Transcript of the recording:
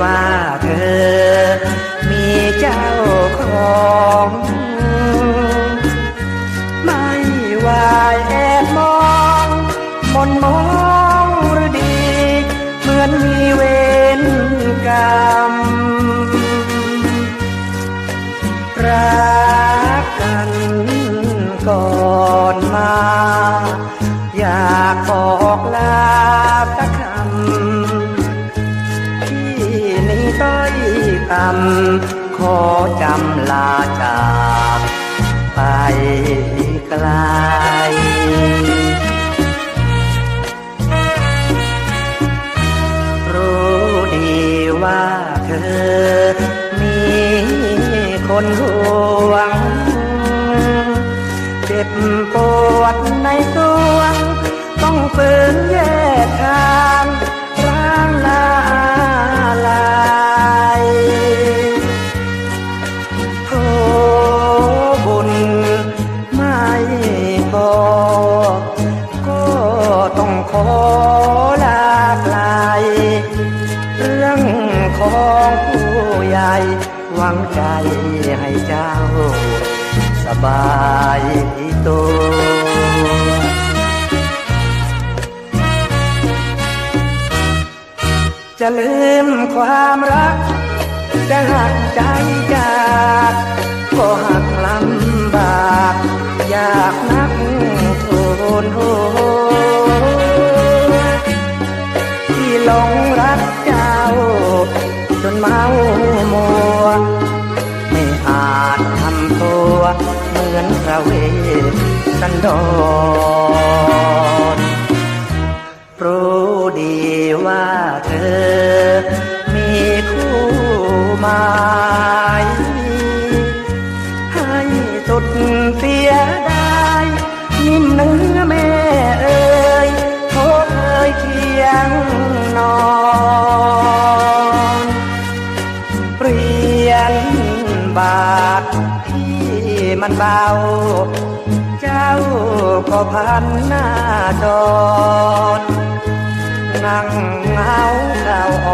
ว่าเธอ มีเจ้าของไม่ว่าแอบมองมนมองหรือดี เหมือนมีเวรกรรมรักกันก่อนมา อยต่ำขอจำลาจาก ไปไกลรู้ดีว่าเธอ มีคนห่วง เจ็บปวดในสวต้องฝืนแย ของผู้ใหญ่หวังใจให้เจ้า สบายตัวจะลืมความรัก จะหักใจจากก็หักลำบาก อยากนักโทนโหที่หลงรักเจ้า เมามัว ไม่อาจทำตัว เหมือนพระเวสสันดร รู้ดีว่าเธอ มีคู่หมายให้สุดเสียดายนิ่มเนื้อแม่เอ่ยโทษเอ่ยเคียงนอน บาทที่มันเบา เจ้าก็พันหน้าจอดนั่งเงาเข่าออ